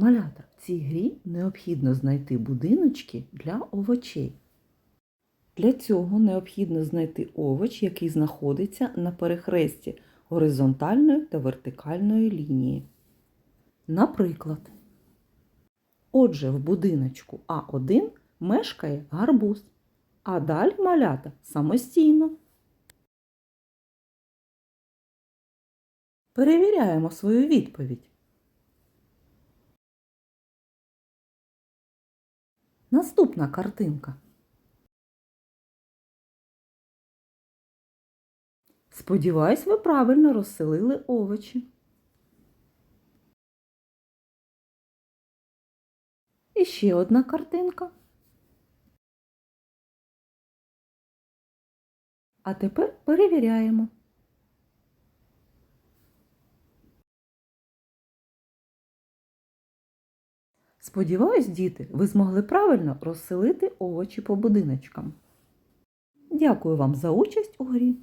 Малята, в цій грі необхідно знайти будиночки для овочей. Для цього необхідно знайти овоч, який знаходиться на перехресті горизонтальної та вертикальної лінії. Наприклад, отже, в будиночку А1 мешкає гарбуз, а далі малята самостійно. Перевіряємо свою відповідь. Наступна картинка. Сподіваюсь, ви правильно розселили овочі. І ще одна картинка. А тепер перевіряємо. Сподіваюсь, діти, ви змогли правильно розселити овочі по будиночкам. Дякую вам за участь у грі.